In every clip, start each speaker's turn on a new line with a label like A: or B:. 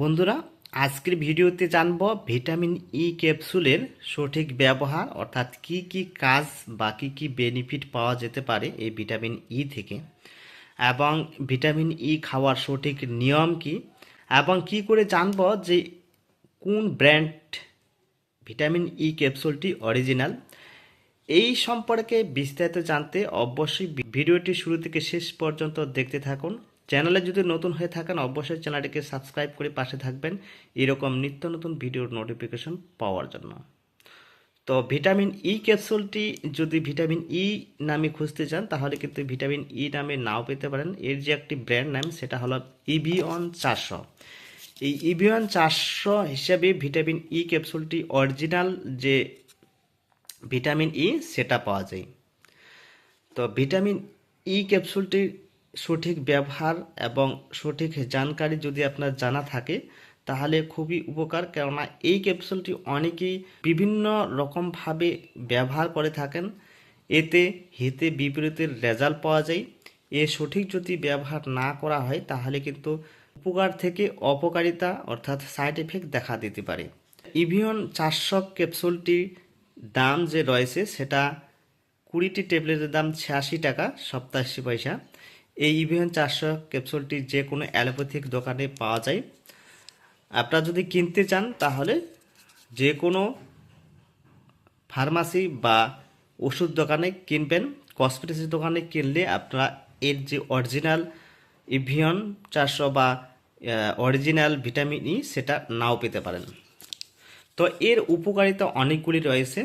A: বন্ধুরা, আজকের ভিডিওতে জানব ভিটামিন ই ক্যাপসুলের সঠিক ব্যবহার, অর্থাৎ কি কি কাজ বা কী কী বেনিফিট পাওয়া যেতে পারে এই ভিটামিন ই থেকে, এবং ভিটামিন ই খাওয়ার সঠিক নিয়ম কি, এবং কি করে জানব যে কোন ব্র্যান্ড ভিটামিন ই ক্যাপসুলটি অরিজিনাল এই সম্পর্কে বিস্তারিত জানতে অবশ্যই ভিডিওটি শুরু থেকে শেষ পর্যন্ত দেখতে থাকুন। চ্যানেলে যদি নতুন হয়ে থাকেন, অবশ্যই চ্যানেলটিকে সাবস্ক্রাইব করে পাশে থাকবেন। এরকম নিত্য নতুন ভিডিওর নোটিফিকেশন পাওয়ার জন্য। তো ভিটামিন ই ক্যাপসুলটি যদি ভিটামিন ই নামে খুঁজতে চান, তাহলে কিন্তু ভিটামিন ই নামে নাও পেতে পারেন। এর যে একটি ব্র্যান্ড নাম সেটা হলো ইভিওন চারশো। এই ইভিওন চারশো হিসেবে ভিটামিন ই ক্যাপসুলটি অরিজিনাল যে ভিটামিন ই সেটা পাওয়া যায়। তো ভিটামিন ই ক্যাপসুলটির সঠিক ব্যবহার এবং সঠিক জানকারি যদি আপনার জানা থাকে, তাহলে খুবই উপকার। কেননা এই ক্যাপসুলটি অনেকেই বিভিন্ন রকমভাবে ব্যবহার করে থাকেন। এতে হেতে বিপরীতের রেজাল্ট পাওয়া যায়। এ সঠিক যদি ব্যবহার না করা হয়, তাহলে কিন্তু উপকার থেকে অপকারিতা অর্থাৎ সাইড এফেক্ট দেখা দিতে পারে। ইভিয়ন চারশো ক্যাপসুলটির দাম যে রয়েছে, সেটা কুড়িটি ট্যাবলেটের দাম ছিয়াশি টাকা সপ্তাশি পয়সা। এই ইভিএন চারশো ক্যাপসুলটি যে কোনো অ্যালোপ্যাথিক দোকানে পাওয়া যায়। আপনারা যদি কিনতে চান, তাহলে যে কোনো ফার্মাসি বা ওষুধ দোকানে কিনবেন। কসমেটিক্স দোকানে কিনলে আপনারা এর যে অরিজিনাল ইভিয়ন চারশো বা অরিজিনাল ভিটামিন ই সেটা নাও পেতে পারেন। তো এর উপকারিতা অনেকগুলি রয়েছে।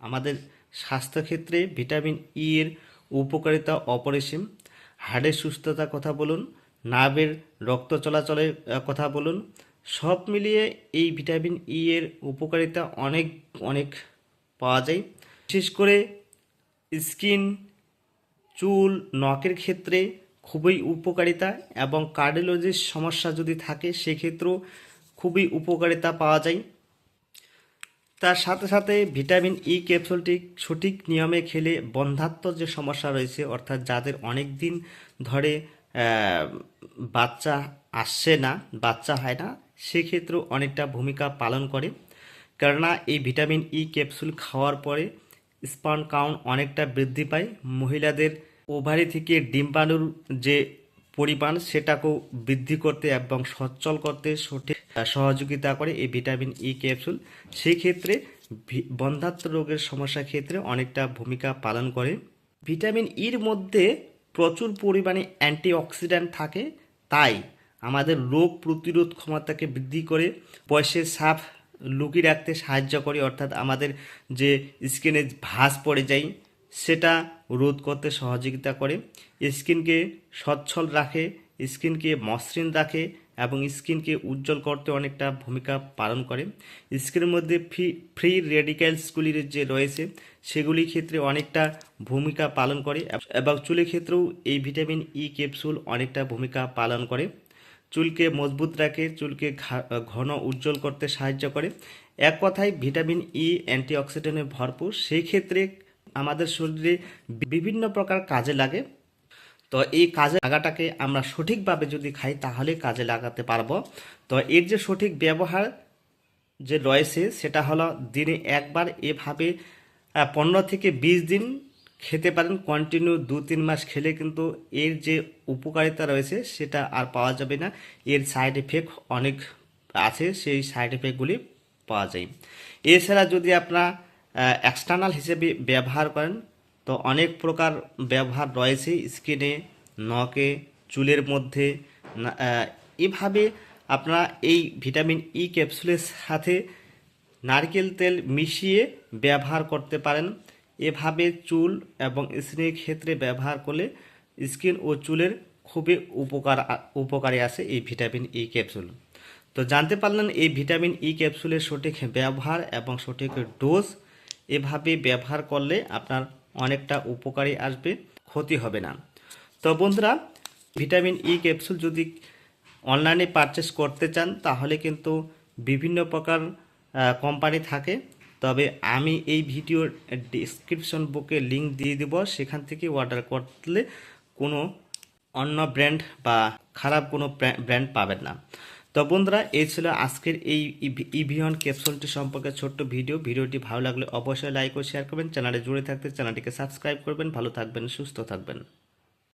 A: আমাদের স্বাস্থ্যক্ষেত্রে ভিটামিন ই এর উপকারিতা অপরিসীম। হাড়ের সুস্থতার কথা বলুন নার্ভের রক্ত চলাচলের কথা বলুন। সব মিলিয়ে এই ভিটামিন ই এর উপকারিতা অনেক অনেক পাওয়া যায়। বিশেষ করে স্কিন, চুল, নখের ক্ষেত্রে খুবই উপকারিতা এবং কার্ডিওলজির সমস্যা যদি থাকে, সেক্ষেত্রেও খুবই উপকারিতা পাওয়া যায়। তার সাথে সাথে ভিটামিন ই ক্যাপসুলটি সঠিক নিয়মে খেলে বন্ধাত্ম যে সমস্যা রয়েছে, অর্থাৎ যাদের অনেক দিন ধরে বাচ্চা আসছে না, বাচ্চা হয় না, সেক্ষেত্রেও অনেকটা ভূমিকা পালন করে। কেননা এই ভিটামিন ই ক্যাপসুল খাওয়ার পরে স্পার্ম কাউন্ট অনেকটা বৃদ্ধি পায়। মহিলাদের ওভারি থেকে ডিম্বাণুর যে পরিমাণ সেটাকেও বৃদ্ধি করতে এবং সচ্ছল করতে সঠিক সহযোগিতা করে এই ভিটামিন ই ক্যাপসুল। সেই ক্ষেত্রে বন্ধ্যাত্ব রোগের সমস্যার ক্ষেত্রে অনেকটা ভূমিকা পালন করে। ভিটামিন ইর মধ্যে প্রচুর পরিমাণে অ্যান্টিঅক্সিডেন্ট থাকে। তাই আমাদের রোগ প্রতিরোধ ক্ষমতাকে বৃদ্ধি করে, বয়সের সাপ লুকিয়ে রাখতে সাহায্য করে। অর্থাৎ আমাদের যে স্কিনে ভাঁজ পড়ে যায়, সেটা রোধ করতে সহযোগিতা করে। স্কিনকে সচ্ছল রাখে, স্কিনকে মসৃণ রাখে এবং স্কিনকে উজ্জ্বল করতে অনেকটা ভূমিকা পালন করে। স্কিনের মধ্যে ফ্রি ফ্রি রেডিক্যালসগুলির যে রয়েছে, সেগুলির ক্ষেত্রে অনেকটা ভূমিকা পালন করে এবং চুলের ক্ষেত্রেও এই ভিটামিন ই ক্যাপসুল অনেকটা ভূমিকা পালন করে। চুলকে মজবুত রাখে, চুলকে ঘন উজ্জ্বল করতে সাহায্য করে। এক কথায় ভিটামিন ই অ্যান্টিঅক্সিডেন্টে ভরপুর, সেই ক্ষেত্রে আমাদের শরীরে বিভিন্ন প্রকার কাজে লাগে। তো এই কাজে লাগাটাকে আমরা সঠিকভাবে যদি খাই, তাহলে কাজে লাগাতে পারব। তো এর যে সঠিক ব্যবহার যে রয়েছে, সেটা হলো দিনে একবার এভাবে পনেরো থেকে বিশ দিন খেতে পারেন। কন্টিনিউ দু তিন মাস খেলে কিন্তু এর যে উপকারিতা রয়েছে, সেটা আর পাওয়া যাবে না। এর সাইড এফেক্ট অনেক আছে, সেই সাইড এফেক্টগুলি পাওয়া যায়। এছাড়া যদি আপনারা এক্সটার্নাল হিসেবে ব্যবহার করেন। তো অনেক প্রকার ব্যবহার রয়েছে স্কিনে নখে, চুলের মধ্যে এভাবে আপনারা এই ভিটামিন ই ক্যাপসুলের সাথে নারকেল তেল মিশিয়ে ব্যবহার করতে পারেন। এভাবে চুল এবং স্কিনের ক্ষেত্রে ব্যবহার করলে স্কিন ও চুলের খুবই উপকার, উপকারে আসে এই ভিটামিন ই ক্যাপসুল তো জানতে পারলেন এই ভিটামিন ই ক্যাপসুলের সঠিক ব্যবহার এবং সঠিক ডোজ এভাবে ব্যবহার করলে আপনার অনেকটা উপকারী আসবে, ক্ষতি হবে না। তো বন্ধুরা, ভিটামিন ই ক্যাপসুল যদি অনলাইনে পারচেস করতে চান, তাহলে কিন্তু বিভিন্ন প্রকার কোম্পানি থাকে। তবে আমি এই ভিডিওর ডিসক্রিপশন বুকে লিংক দিয়ে দেব। সেখান থেকে অর্ডার করলে কোনো অন্য ব্র্যান্ড বা খারাপ কোনো ব্র্যান্ড পাবেন না। তো বন্ধুরা, এই ছিল আজকের এই ইভিয়ন ক্যাপসুলটি সম্পর্কে ছোট্ট ভিডিও। ভিডিওটি ভালো লাগলে অবশ্যই লাইক ও শেয়ার করবেন। চ্যানেলে জুড়ে থাকতে চ্যানেলটিকে সাবস্ক্রাইব করবেন। ভালো থাকবেন, সুস্থ থাকবেন।